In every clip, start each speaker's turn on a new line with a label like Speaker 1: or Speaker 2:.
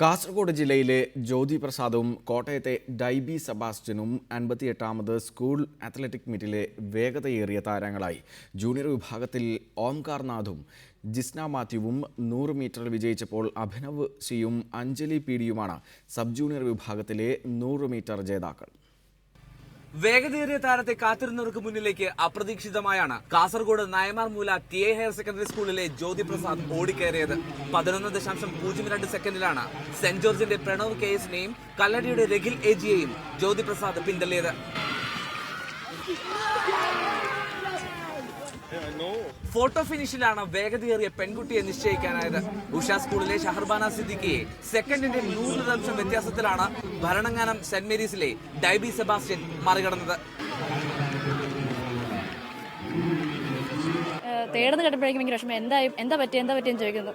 Speaker 1: കാസർഗോഡ് ജില്ലയിലെ ജ്യോതി പ്രസാദും കോട്ടയത്തെ Daiby സെബാസ്റ്റ്യനും അൻപത്തിയെട്ടാമത് school athletic മീറ്റിലെ വേഗതയേറിയ താരങ്ങളായി. ജൂനിയർ വിഭാഗത്തിൽ ഓംകാർ നാഥും ജിസ്ന മാത്യുവും നൂറ് മീറ്റർ വിജയിച്ചപ്പോൾ അഭിനവ് സിയും അഞ്ജലി പീഡിയുമാണ് സബ് ജൂനിയർ വിഭാഗത്തിലെ നൂറ് മീറ്റർ ജേതാക്കൾ.
Speaker 2: വേഗതയേറിയ താരത്തെ കാത്തിരുന്നവർക്ക് മുന്നിലേക്ക് അപ്രതീക്ഷിതമായാണ് കാസർഗോഡ് നയമാർ മൂല ടി എ ഹയർ സെക്കൻഡറി സ്കൂളിലെ ജ്യോതി പ്രസാദ് ഓടിക്കയറിയത് പതിനൊന്ന് ദശാംശം പൂജ്യം രണ്ട് സെക്കൻഡിലാണ് സെന്റ് ജോർജിന്റെ പ്രണവ് കെ എസിനെയും കല്ലടിയുടെ രഖിൽ എജിയെയും ജ്യോതി പ്രസാദ് പിന്തള്ളിയത്. ഫോട്ടോ ഫിനിഷിലാണ് വേഗതയേറിയ പെൺകുട്ടിയെ നിശ്ചയിക്കാനായത്. ഉഷ സ്കൂളിലെ ഷഹർബാന സിദ്ദിഖിയെ സെക്കൻഡിന്റെ നൂറ് ദശാംശം വ്യത്യാസത്തിലാണ് ഭരണങ്ങാനം സെന്റ് മേരീസിലെ ഡൈബി സെബാസ്റ്റ്യൻ മറികടന്നത്.
Speaker 3: തേടുന്ന കേട്ടപ്പോഴേക്കും ഭയങ്കര വിഷമം. എന്താ എന്താ പറ്റി എന്താ പറ്റിയെന്ന് ചോദിക്കുന്നു.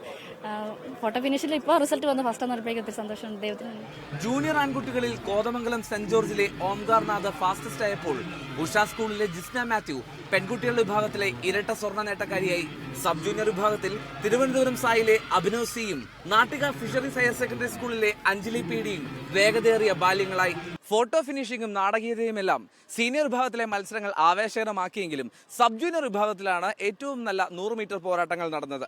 Speaker 3: ഫോട്ടോ ഫിനിഷിൽ ഇപ്പോൾ റിസൾട്ട് വന്ന്. ഫസ്റ്റ് വന്നപ്പോഴേക്കും ഒത്തിരി സന്തോഷമുണ്ട് ദൈവത്തിന്
Speaker 2: ജൂനിയർ ആൺകുട്ടികളിൽ കോതമംഗലം സെന്റ് ജോർജിലെ ഓംകാർനാഥ് ഫാസ്റ്റസ്റ്റ് ആയപ്പോൾ ഉഷ സ്കൂളിലെ ജിസ്ന മാത്യു പെൺകുട്ടികളുടെ വിഭാഗത്തിലെ ഇരട്ട സ്വർണ നേട്ടക്കാരിയായി. സബ് ജൂനിയർ വിഭാഗത്തിൽ തിരുവനന്തപുരം സായിലെ അഭിനവ് സിയും നാട്ടിക ഫിഷറീസ് ഹയർ സെക്കൻഡറി സ്കൂളിലെ അഞ്ജലി പീഡിയും വേഗതയേറിയ ബാല്യങ്ങളായി. ഫോട്ടോ ഫിനിഷിംഗും നാടകീയതയുമെല്ലാം സീനിയർ വിഭാഗത്തിലെ മത്സരങ്ങൾ ആവേശകരമാക്കിയെങ്കിലും സബ് ജൂനിയർ വിഭാഗത്തിലാണ് ഏറ്റവും നല്ല നൂറ് മീറ്റർ പോരാട്ടങ്ങൾ നടന്നത്.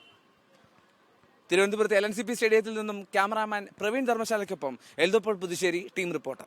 Speaker 2: തിരുവനന്തപുരത്തെ എൽ എൻ സി പി സ്റ്റേഡിയത്തിൽ നിന്നും ക്യാമറാമാൻ പ്രവീൺ ധർമ്മശാലയ്ക്കൊപ്പം എൽദോപ്പോൾ പുതുശ്ശേരി ടീം റിപ്പോർട്ടർ.